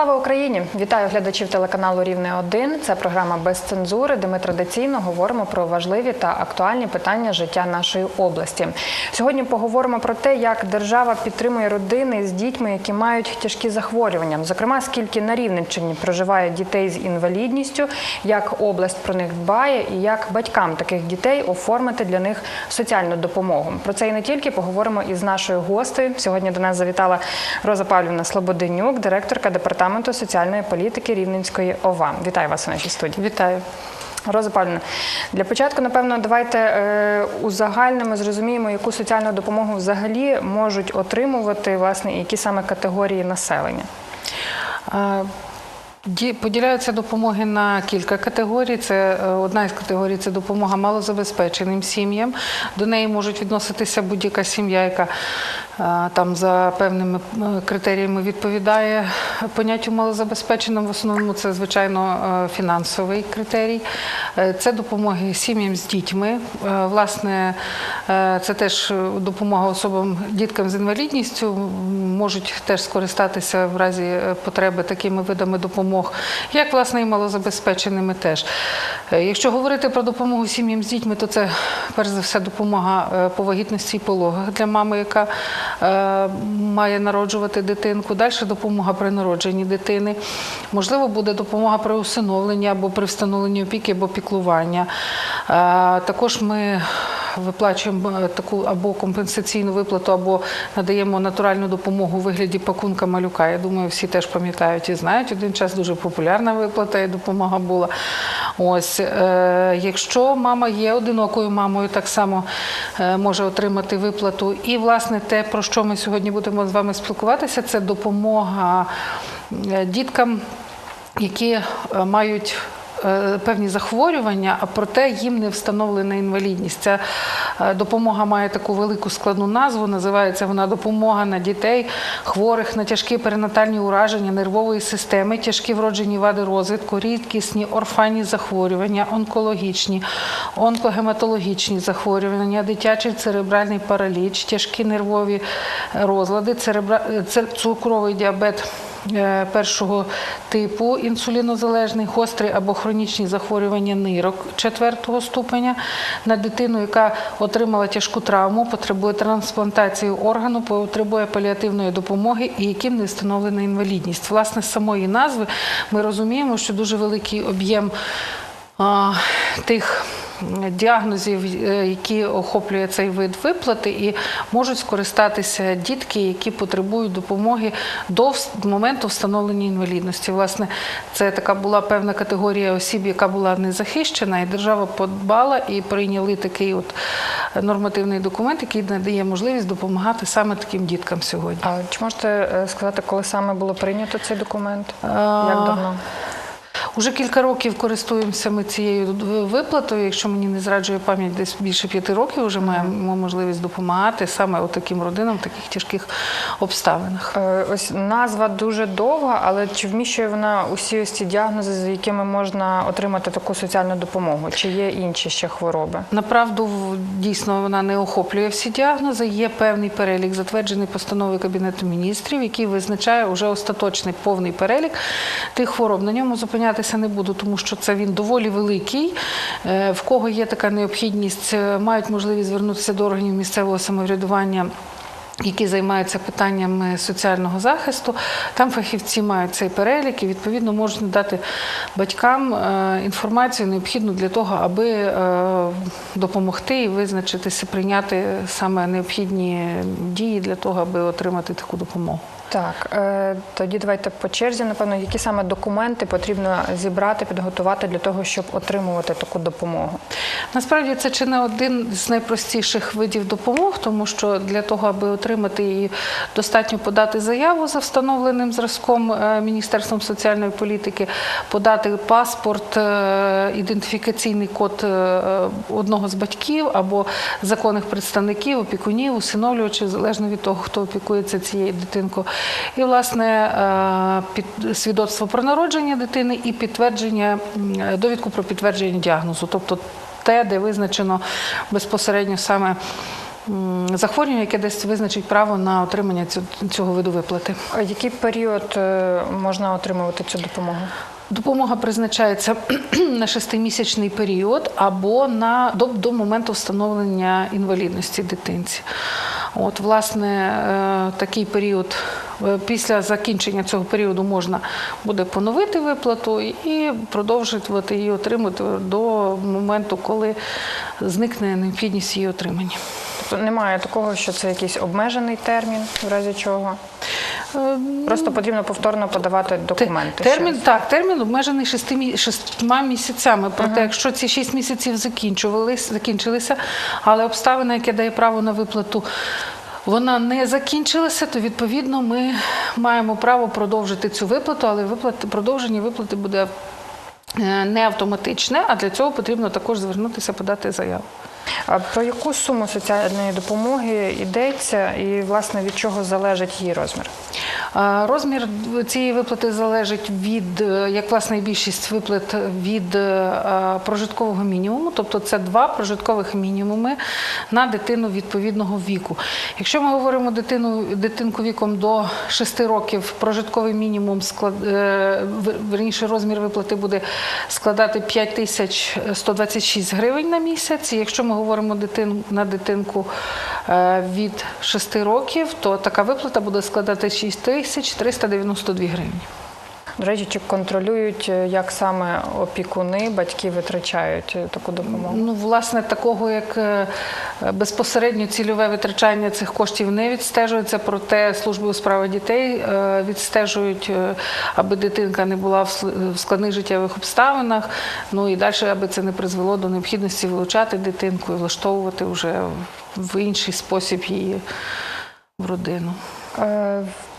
Слава Україні! Вітаю глядачів телеканалу Рівне 1 Це програма без цензури, де ми традиційно говоримо про важливі та актуальні питання життя нашої області. Сьогодні поговоримо про те, як держава підтримує родини з дітьми, які мають тяжкі захворювання. Зокрема, скільки на Рівненщині проживає дітей з інвалідністю, як область про них дбає, і як батькам таких дітей оформити для них соціальну допомогу. Про це і не тільки поговоримо із нашою гостею. Сьогодні до нас завітала Роза Павлівна Слободенюк, директорка департаменту соціальної політики Рівненської ОВА. Вітаю вас у нашій студії. Вітаю. Роза Павлівна, для початку, напевно, давайте е, узагальнимо, зрозуміємо, яку соціальну допомогу взагалі можуть отримувати власне і які саме категорії населення. Е, Поділяються допомоги на кілька категорій. Це е, одна із категорій це допомога малозабезпеченим сім'ям. До неї можуть відноситися будь-яка сім'я, яка там за певними е, критеріями відповідає поняттю малозабезпеченим. В основному це звичайно е, фінансовий критерій. Е, Це допомоги сім'ям з дітьми. Власне, це теж допомога особам діткам з інвалідністю. Можуть теж скористатися в разі потреби такими видами допомог, як власне і малозабезпеченими теж. Якщо говорити про допомогу сім'ям з дітьми, то це перш за все допомога по вагітності і пологах для мами, яка має народжувати дитинку. Далі допомога при народженні дитини. Можливо, буде допомога при усиновленні або при встановленні опіки або піклування. Е, Також ми виплачуємо е, таку або компенсаційну виплату, або надаємо натуральну допомогу у вигляді пакунка малюка. Я думаю, всі теж пам'ятають і знають. Один час дуже популярна виплата і допомога була. Ось, е, якщо мама є одинокою мамою, так само е, може отримати виплату. І, власне, те, про що ми сьогодні будемо з вами спілкуватися, це допомога діткам, які мають певні захворювання, а проте їм не встановлена інвалідність. Ця е, допомога має таку велику складну назву. Називається вона допомога на дітей, хворих на тяжкі перинатальні ураження нервової системи, тяжкі вроджені вади розвитку, рідкісні орфанні захворювання, онкологічні, онкогематологічні захворювання, дитячий церебральний параліч, тяжкі нервові розлади, церебра... це- цукровий діабет е, першого типу інсулінозалежний, гострий або хронічні захворювання нирок четвертого ступеня на дитину, яка отримала тяжку травму, потребує трансплантації органу, потребує паліативної допомоги і яким не встановлена інвалідність. Власне, з самої назви ми розуміємо, що дуже великий об'єм тих діагнозів, е, які охоплює цей вид виплати, і можуть скористатися дітки, які потребують допомоги до моменту встановлення інвалідності. Власне, це така була певна категорія осіб, яка була незахищена, і держава подбала і прийняли такий от нормативний документ, який надає можливість допомагати саме таким діткам сьогодні. А чи можете е, сказати, коли саме було прийнято цей документ? Як давно? Уже кілька років користуємося ми цією виплатою. Якщо мені не зраджує пам'ять, десь більше п'яти років вже маємо можливість допомагати саме таким родинам в таких тяжких обставинах. Е, Ось назва дуже довга, але чи вміщує вона усі ось ці діагнози, з якими можна отримати таку соціальну допомогу? Чи є інші ще хвороби? Направду, дійсно, вона не охоплює всі діагнози. Є певний перелік, затверджений постановою Кабінету міністрів, який визначає вже остаточний повний перелік тих хвороб. На ньому зупинятися не буду, тому що це він доволі великий. Е, В кого є така необхідність, е, мають можливість звернутися до органів місцевого самоврядування. Які займаються питаннями соціального захисту, там фахівці мають цей перелік і відповідно можуть надати батькам е, інформацію необхідну для того, аби допомогти і визначитися, прийняти саме необхідні дії для того, аби отримати таку допомогу. Так, е, тоді давайте по черзі, напевно, які саме документи потрібно зібрати, підготувати для того, щоб отримувати таку допомогу. Насправді це чи не один з найпростіших видів допомог, тому що для того, аби отримати її, достатньо подати заяву за встановленим зразком е, Міністерством соціальної політики, подати паспорт, е, ідентифікаційний код одного з батьків або законних представників, опікунів, усиновлювачів, залежно від того, хто опікується цією дитинкою. І, власне, е, свідоцтво про народження дитини і підтвердження довідку про підтвердження діагнозу, тобто те, де визначено безпосередньо саме захворювання, яке десь визначить право на отримання цього виду виплати. А Який період е, можна отримувати цю допомогу? Допомога призначається на шестимісячний період або на до, до моменту встановлення інвалідності дитинці. От, власне, е, такий період після закінчення цього періоду можна буде поновити виплату і продовжувати її отримати до моменту, коли зникне необхідність її отримання. Тобто немає такого, що це якийсь обмежений термін, в разі чого. Е, Просто потрібно повторно подавати документи. Термін так, термін обмежений шести шістьма місяцями. Проте, якщо ці шість місяців закінчувались, закінчилися, але обставина, яка дає право на виплату. Вона не закінчилася, то відповідно ми маємо право продовжити цю виплату, але виплати, продовження виплати буде е, не автоматичне, а для цього потрібно також звернутися, подати заяву. Про яку суму соціальної допомоги йдеться, і власне від чого залежить її розмір? Розмір цієї виплати залежить від, е, як власне більшість виплат від е, прожиткового мінімуму, тобто це два прожиткових мінімуми на дитину відповідного віку. Якщо ми говоримо дитину, дитинку віком до 6 років, прожитковий мінімум склад, е, верніше розмір виплати буде складати 5126 гривень на місяць. Якщо ми говоримо дитин, на дитинку е, від 6 років, то така виплата буде складати 6392 гривні. До речі, чи контролюють, е, як саме опікуни, батьки витрачають е, таку допомогу? Ну, власне, такого як е, безпосередньо цільове витрачання цих коштів не відстежується, проте служби у справах дітей відстежують, аби дитинка не була в складних життєвих обставинах. Ну і далі, аби це не призвело до необхідності вилучати дитинку і влаштовувати вже в інший спосіб її в родину.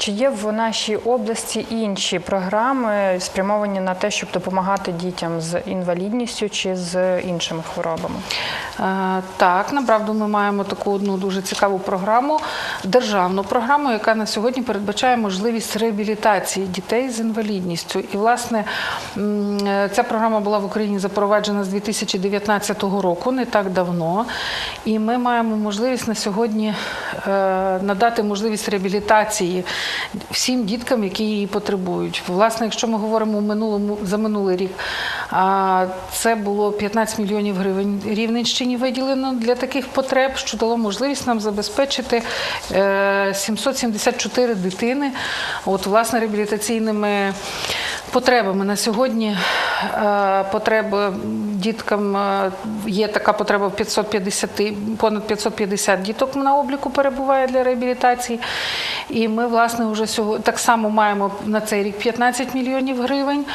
Чи є в нашій області інші програми, спрямовані на те, щоб допомагати дітям з інвалідністю чи з іншими хворобами? Е, Так, направду ми маємо таку одну дуже цікаву програму, державну програму, яка на сьогодні передбачає можливість реабілітації дітей з інвалідністю. І, власне, е, ця програма була в Україні запроваджена з 2019 року, не так давно. І ми маємо можливість на сьогодні е, надати можливість реабілітації всім діткам, які її потребують. Власне, якщо ми говоримо минулому за минулий рік, це було 15 мільйонів гривень Рівненщині виділено для таких потреб, що дало можливість нам забезпечити е, 774 дитини, от власне реабілітаційними потребами. На сьогодні е, потреби діткам е, є така потреба в 550, понад 550 діток на обліку перебуває для реабілітації. І ми, власне, вже сьогодні так само маємо на цей рік 15 мільйонів гривень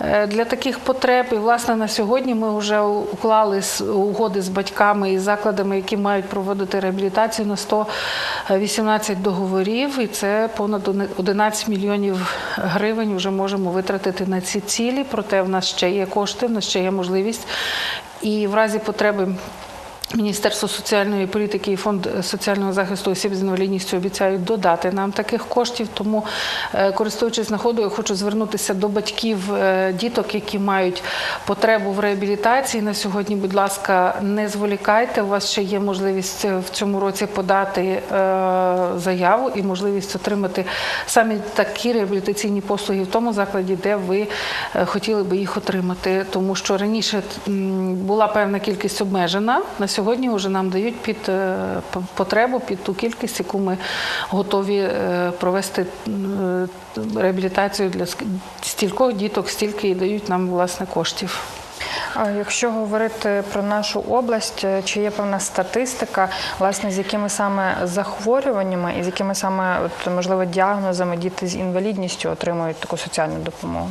е, для таких потреб. І, власне, на сьогодні ми вже уклали угоди з батьками і закладами, які мають проводити реабілітацію на 118 договорів. І це понад 11 мільйонів гривень вже можемо витратити на ці цілі. Проте в нас ще є кошти, в нас ще є можливість. І в разі потреби Міністерство соціальної політики і фонд соціального захисту осіб з інвалідністю обіцяють додати нам таких коштів. Тому, е, користуючись нагодою, хочу звернутися до батьків е, діток, які мають потребу в реабілітації. На сьогодні, будь ласка, не зволікайте. У вас ще є можливість в цьому році подати е, заяву і можливість отримати саме такі реабілітаційні послуги в тому закладі, де ви е, хотіли би їх отримати. Тому що раніше була певна кількість обмежена. На сьогодні вже нам дають під е, потребу, під ту кількість, яку ми готові е, провести е, реабілітацію для стількох діток, стільки і дають нам власне коштів. А Якщо говорити про нашу область, чи є певна статистика, власне, з якими саме захворюваннями і з якими саме от, можливо діагнозами діти з інвалідністю отримують таку соціальну допомогу?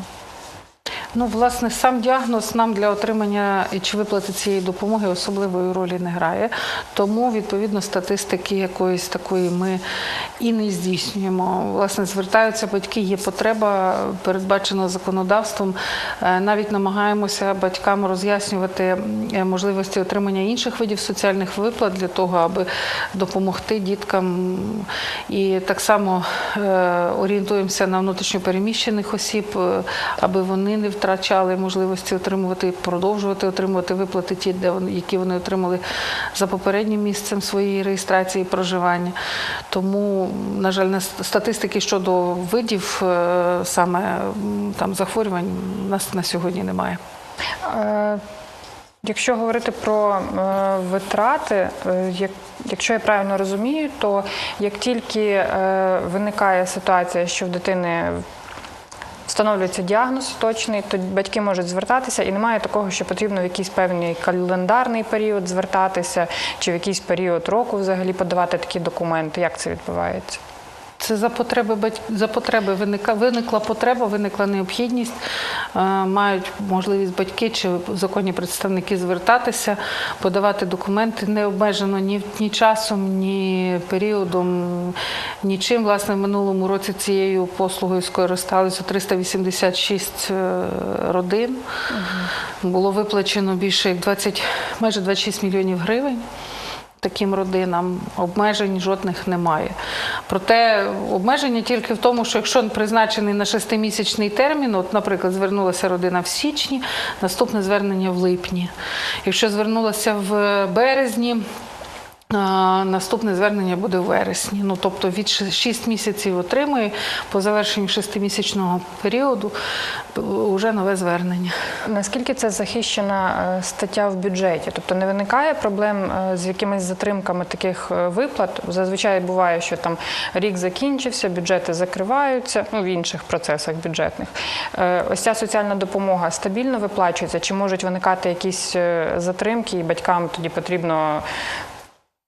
Ну, власне, сам діагноз нам для отримання чи виплати цієї допомоги особливої ролі не грає. Тому, відповідно, статистики якоїсь такої ми і не здійснюємо. Власне, звертаються батьки, є потреба, передбачена законодавством. Е, Навіть намагаємося батькам роз'яснювати е, можливості отримання інших видів соціальних виплат для того, аби допомогти діткам. І так само е, орієнтуємося на внутрішньопереміщених осіб, аби вони не втрачали можливості отримувати, продовжувати отримувати виплати ті, які вони отримали за попереднім місцем своєї реєстрації проживання. Тому, на жаль, на статистики щодо видів е, саме там захворювань у нас на сьогодні немає. Е, Якщо говорити про е, витрати, якщо я правильно розумію, то як тільки виникає ситуація, що в дитини встановлюється діагноз точний, то батьки можуть звертатися, і немає такого, що потрібно в якийсь певний календарний період звертатися, чи в якийсь період року взагалі подавати такі документи. Як це відбувається? Це за потреби бать- за потреби виника виникла потреба, виникла необхідність. Е, Мають можливість батьки чи законні представники звертатися, подавати документи не обмежено ні, ні часом, ні періодом, нічим. Власне, в минулому році цією послугою скористалися 386 е, родин. Було виплачено більше як 20, майже 26 мільйонів гривень таким родинам обмежень жодних немає. Проте обмеження тільки в тому, що якщо призначений на шестимісячний термін, от, наприклад, звернулася родина в січні, наступне звернення в липні. Якщо звернулася в березні, Наступне звернення буде в вересні. Ну, тобто від 6 місяців отримує по завершенню шестимісячного періоду вже нове звернення. Наскільки це захищена е, стаття в бюджеті? Тобто не виникає проблем е, з якимись затримками таких е, виплат? Зазвичай буває, що там рік закінчився, бюджети закриваються, ну в інших процесах бюджетних. Ось ця соціальна допомога стабільно виплачується, чи можуть виникати якісь затримки, і батькам тоді потрібно.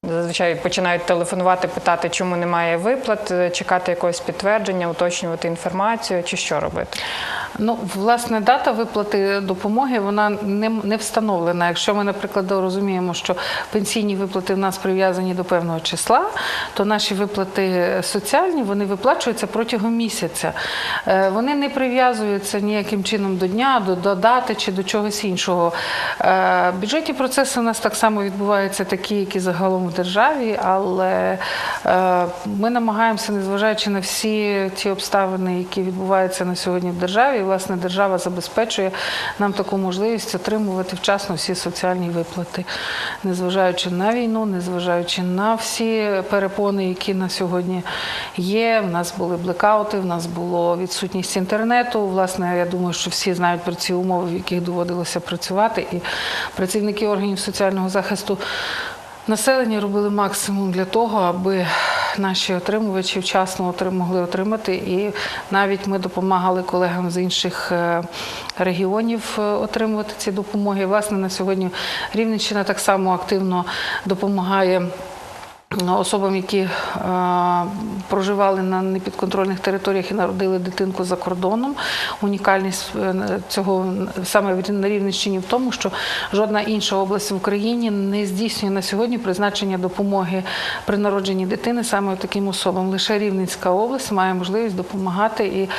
Зазвичай починають телефонувати, питати, чому немає виплат, е, чекати якогось підтвердження, уточнювати інформацію, чи що робити. Ну, власне, дата виплати допомоги вона не, не встановлена. Якщо ми, наприклад, розуміємо, що пенсійні виплати в нас прив'язані до певного числа, то наші виплати соціальні вони виплачуються протягом місяця. Е, Вони не прив'язуються ніяким чином до дня, до, до дати чи до чогось іншого. Е, Бюджетні процеси у нас так само відбуваються, такі, які загалом в державі, але е, ми намагаємося, незважаючи на всі ті обставини, які відбуваються на сьогодні в державі, власне, держава забезпечує нам таку можливість отримувати вчасно всі соціальні виплати, незважаючи на війну, незважаючи на всі перепони, які на сьогодні є. У нас були блекаути, в нас було відсутність інтернету. Власне, я думаю, що всі знають про ці умови, в яких доводилося працювати, і працівники органів соціального захисту. Населення робили максимум для того, аби наші отримувачі вчасно могли отримати. І навіть ми допомагали колегам з інших е, регіонів е, отримувати ці допомоги. Власне, на сьогодні Рівненщина так само активно допомагає. Особам, які е, проживали на непідконтрольних територіях і народили дитинку за кордоном. Унікальність е, цього саме на Рівненщині в тому, що жодна інша область в Україні не здійснює на сьогодні призначення допомоги при народженні дитини саме таким особам. Лише Рівненська область має можливість допомагати. І е,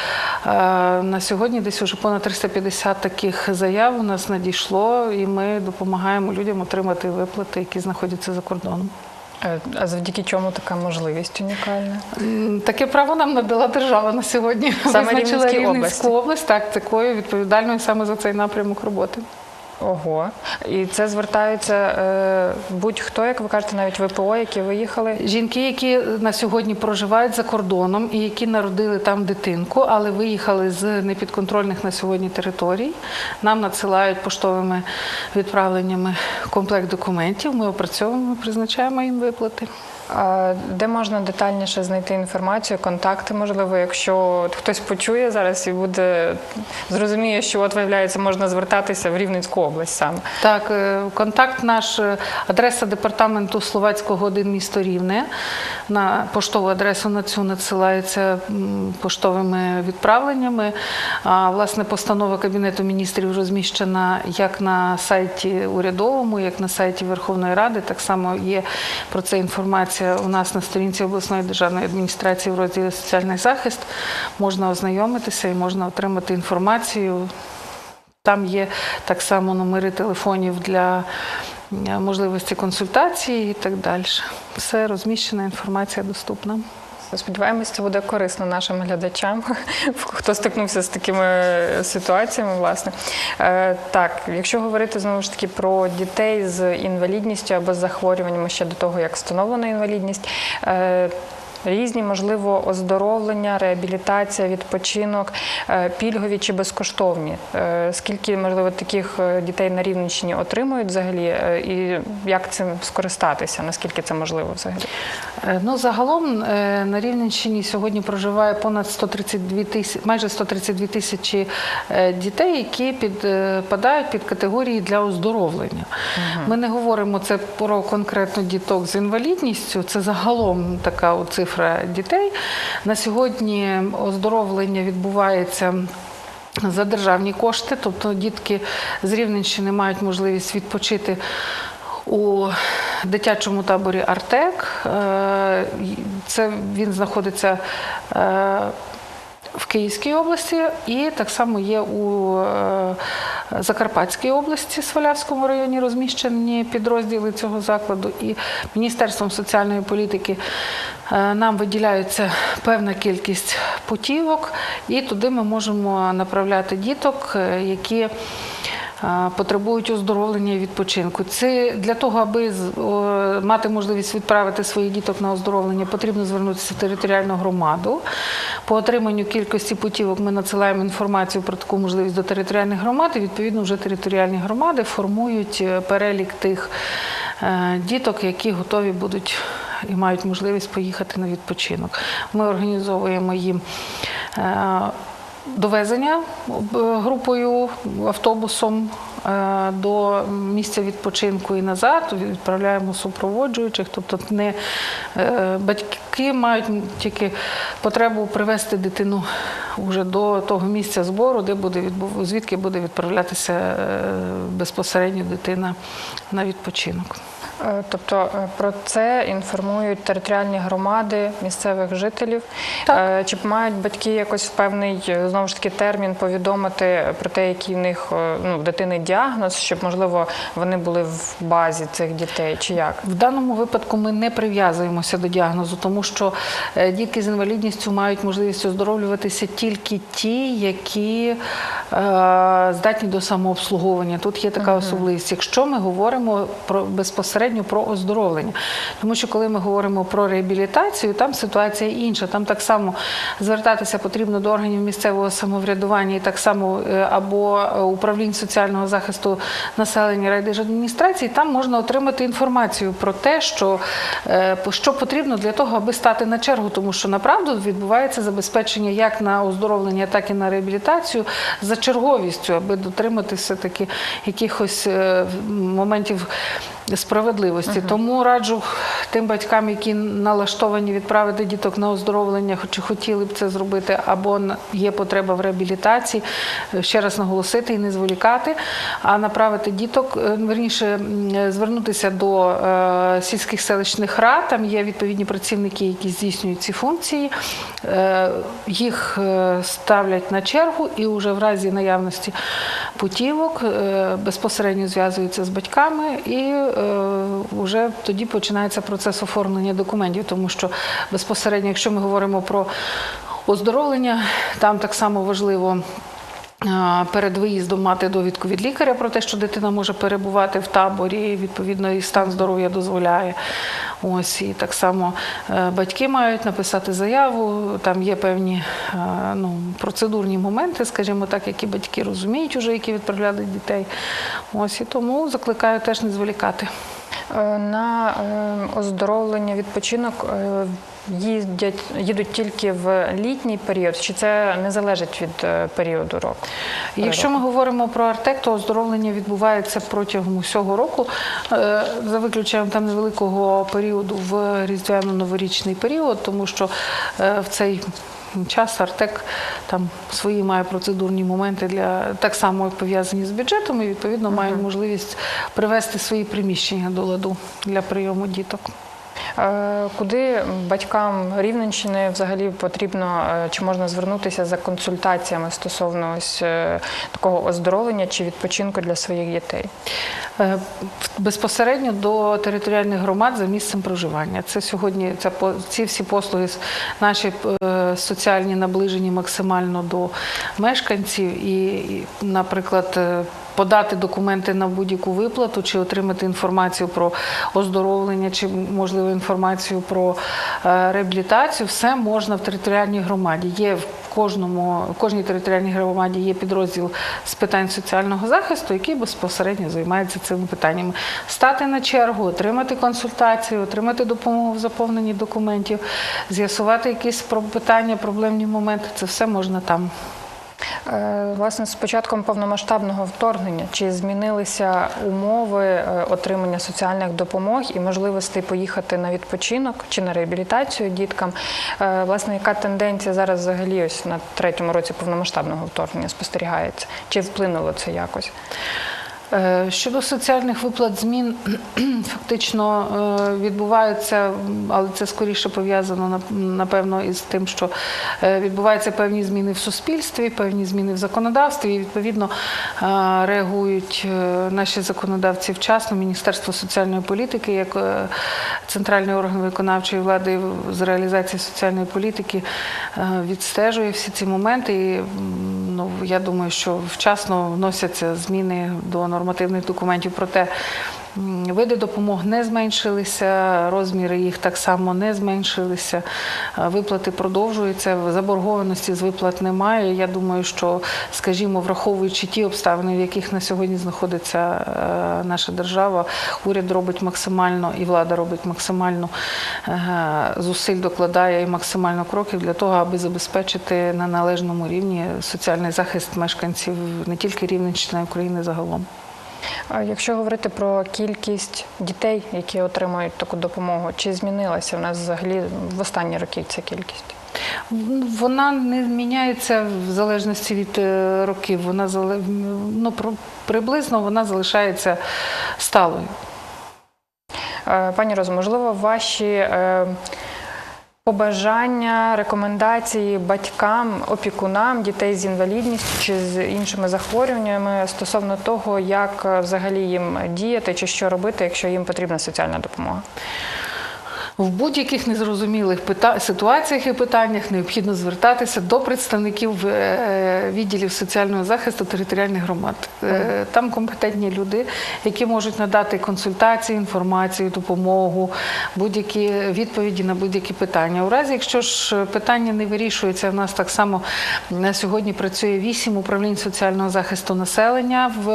на сьогодні десь уже понад 350 таких заяв у нас надійшло, і ми допомагаємо людям отримати виплати, які знаходяться за кордоном. Е, А завдяки чому така можливість унікальна? Таке право нам надала держава на сьогодні. Саме Визначила Рівненську області? область, так, такою відповідальною саме за цей напрямок роботи. Ого. І це звертаються е, будь-хто, як ви кажете, навіть ВПО, які виїхали. Жінки, які на сьогодні проживають за кордоном і які народили там дитинку, але виїхали з непідконтрольних на сьогодні територій, нам надсилають поштовими відправленнями комплект документів. Ми опрацьовуємо, призначаємо їм виплати. Де можна детальніше знайти інформацію, контакти, можливо, якщо хтось почує зараз і буде зрозуміє, що от виявляється, можна звертатися в Рівненську область саме. Так, е, контакт наш, е, адреса департаменту Словацького 1 місто Рівне. На поштову адресу на цю надсилається поштовими відправленнями. А власне постанова Кабінету міністрів розміщена як на сайті урядовому, як на сайті Верховної Ради. Так само є про це інформація у нас на сторінці обласної державної адміністрації в розділі соціальний захист. Можна ознайомитися і можна отримати інформацію. Там є так само номери телефонів для е, можливості консультації і так далі. Все розміщена інформація доступна. Сподіваємось, це буде корисно нашим глядачам, хто стикнувся з такими ситуаціями. Власне, Е, так, якщо говорити знову ж таки про дітей з інвалідністю або з захворюваннями ще до того, як встановлена інвалідність. Різні, можливо, оздоровлення, реабілітація, відпочинок, е, пільгові чи безкоштовні. Е, Скільки, можливо, таких е, дітей на Рівненщині отримують взагалі, і як цим скористатися? Наскільки це можливо взагалі? Ну, загалом на Рівненщині сьогодні проживає понад 132 тисячі, майже 132 тисячі дітей, які підпадають під категорії для оздоровлення. Ми не говоримо це про конкретно діток з інвалідністю, це загалом така от цифра дітей. На сьогодні оздоровлення відбувається. За державні кошти, тобто дітки з Рівненщини мають можливість відпочити у дитячому таборі Артек. Е, Це він знаходиться е, в Київській області і так само є у е, Закарпатській області, Свалявському районі розміщені підрозділи цього закладу. І Міністерством соціальної політики е, нам виділяється певна кількість путівок, і туди ми можемо направляти діток, е, які потребують оздоровлення і відпочинку. Це для того, аби мати можливість відправити своїх діток на оздоровлення, потрібно звернутися в територіальну громаду. По отриманню кількості путівок ми надсилаємо інформацію про таку можливість до територіальних громад. І відповідно вже територіальні громади формують е, перелік тих е, діток, які готові будуть і мають можливість поїхати на відпочинок. Ми організовуємо їм. Е, довезення групою автобусом е, до місця відпочинку і назад. Відправляємо супроводжуючих. Тобто не е, батьки мають тільки потребу привезти дитину вже до того місця збору, де буде відбув- звідки буде відправлятися е, безпосередньо дитина на відпочинок. Е, Тобто е, про це інформують територіальні громади місцевих жителів. Так. Е, Чи мають батьки якось в певний знову ж таки термін повідомити про те, який в них ну, в дитини діагноз, щоб можливо вони були в базі цих дітей, чи як? В даному випадку ми не прив'язуємося до діагнозу, тому що дітки з інвалідністю мають можливість оздоровлюватися тільки ті, які е, здатні до самообслуговування. Тут є така особливість. Якщо ми говоримо про безпосередньо про оздоровлення, тому що коли ми говоримо про реабілітацію, там ситуація інша. Там так само звертатися потрібно до органів місцевого самоврядування і так само е, або е, управлінь соціального захисту населення райдержадміністрації, там можна отримати інформацію про те, що, е, що потрібно для того, аби стати на чергу, тому що направду відбувається забезпечення як на оздоровлення, так і на реабілітацію за черговістю, аби дотриматися таки якихось моментів справедливості. Тому раджу тим батькам, які налаштовані відправити діток на оздоровлення, чи хотіли б це зробити, або є потреба в реабілітації, е, ще раз наголосити і не зволікати, а направити діток, е, верніше е, звернутися до сільських селищних рад. Там є відповідні працівники, які здійснюють ці функції. Їх ставлять на чергу і вже в разі наявності путівок безпосередньо зв'язуються з батьками і вже тоді починається процес оформлення документів, тому що безпосередньо, якщо ми говоримо про оздоровлення, там так само важливо. Перед виїздом мати довідку від лікаря про те, що дитина може перебувати в таборі, відповідно, і стан здоров'я дозволяє. Ось і так само е, батьки мають написати заяву. Там є певні е, ну, процедурні моменти, скажімо так, які батьки розуміють, уже які відправляли дітей. Ось і тому закликаю теж не зволікати. Е, На е, оздоровлення, відпочинок е, їздять, їдуть тільки в літній період, чи це не залежить від періоду року? Якщо ми говоримо про Артек, то оздоровлення відбувається протягом усього року, за виключенням там невеликого періоду в різдвяно-новорічний період, тому що в цей час Артек там свої має процедурні моменти для так само пов'язані з бюджетом, і відповідно має можливість привести свої приміщення до ладу для прийому діток. Е, Куди батькам Рівненщини взагалі потрібно е, чи можна звернутися за консультаціями стосовно ось е, такого оздоровлення чи відпочинку для своїх дітей? Безпосередньо до територіальних громад за місцем проживання. Це сьогодні це ці всі послуги наші соціальні наближені максимально до мешканців і, наприклад. Подати документи на будь-яку виплату, чи отримати інформацію про оздоровлення, чи можливо інформацію про е, реабілітацію, все можна в територіальній громаді. Є в кожному в кожній територіальній громаді є підрозділ з питань соціального захисту, який безпосередньо займається цими питаннями. Стати на чергу, отримати консультацію, отримати допомогу в заповненні документів, з'ясувати якісь питання, проблемні моменти. Це все можна там. Е, Власне, з початком повномасштабного вторгнення чи змінилися умови е, отримання соціальних допомог і можливостей поїхати на відпочинок чи на реабілітацію діткам? Е, Власне, яка тенденція зараз взагалі ось на третьому році повномасштабного вторгнення спостерігається? Чи вплинуло це якось? Е, Щодо соціальних виплат змін фактично е, відбуваються, але це скоріше пов'язано напевно із тим, що е, відбуваються певні зміни в суспільстві, певні зміни в законодавстві, і відповідно реагують наші законодавці вчасно. Міністерство соціальної політики, як центральний орган виконавчої влади з реалізації соціальної політики, відстежує всі ці моменти. І ну, я думаю, що вчасно вносяться зміни до нормативних документів. Проте м, види допомог не зменшилися, розміри їх так само не зменшилися. е, Виплати продовжуються. Заборгованості з виплат немає. Я думаю, що, скажімо, враховуючи ті обставини, в яких на сьогодні знаходиться е, наша держава, уряд робить максимально і влада робить максимально е, зусиль докладає і максимально кроків для того, аби забезпечити на належному рівні соціальний захист мешканців не тільки Рівненщини, а України загалом. Якщо говорити про кількість дітей, які отримують таку допомогу, чи змінилася в нас взагалі в останні роки ця кількість? Вона не зміняється в залежності від е, років. Вона ну, приблизно вона залишається сталою. Е, Пані Розо, можливо, ваші е, побажання, рекомендації батькам, опікунам дітей з інвалідністю чи з іншими захворюваннями стосовно того, як е, взагалі їм діяти чи що робити, якщо їм потрібна соціальна допомога? В будь-яких незрозумілих ситуаціях і питаннях необхідно звертатися до представників е, відділів соціального захисту територіальних громад. Е, Там компетентні люди, які можуть надати консультації, інформацію, допомогу, будь-які відповіді на будь-які питання. У разі, якщо ж питання не вирішується, в нас так само на сьогодні працює вісім управлінь соціального захисту населення в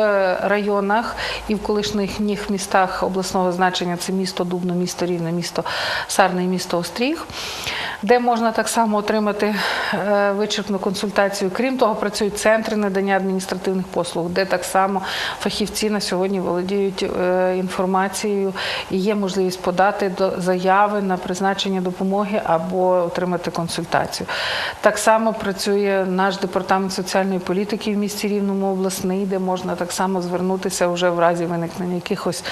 районах і в колишніх містах обласного значення. Це місто Дубно, місто Рівне, місто Сарне місто Остріг, де можна так само отримати е, вичерпну консультацію. Крім того, працюють центри надання адміністративних послуг, де так само фахівці на сьогодні володіють е, інформацією і є можливість подати заяви на призначення допомоги або отримати консультацію. Так само працює наш департамент соціальної політики в місті Рівному обласний, де можна так само звернутися вже в разі виникнення якихось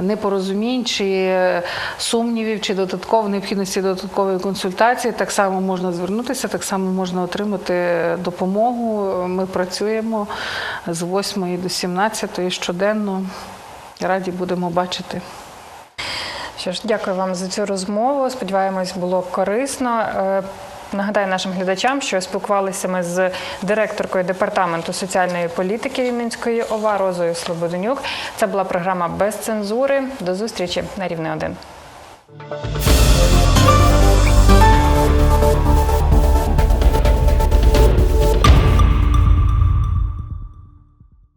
непорозумінь чи сумнівів, чи додатково необхідності додаткової консультації. Так само можна звернутися, так само можна отримати допомогу. Ми працюємо з 8 до 17 щоденно. Раді будемо бачити. Що ж, дякую вам за цю розмову. Сподіваємось, було корисно. Е, Нагадаю нашим глядачам, що спілкувалися ми з директоркою департаменту соціальної політики Рівненської ОВА Розою Слободенюк. Це була програма без цензури. До зустрічі на рівне 1. Música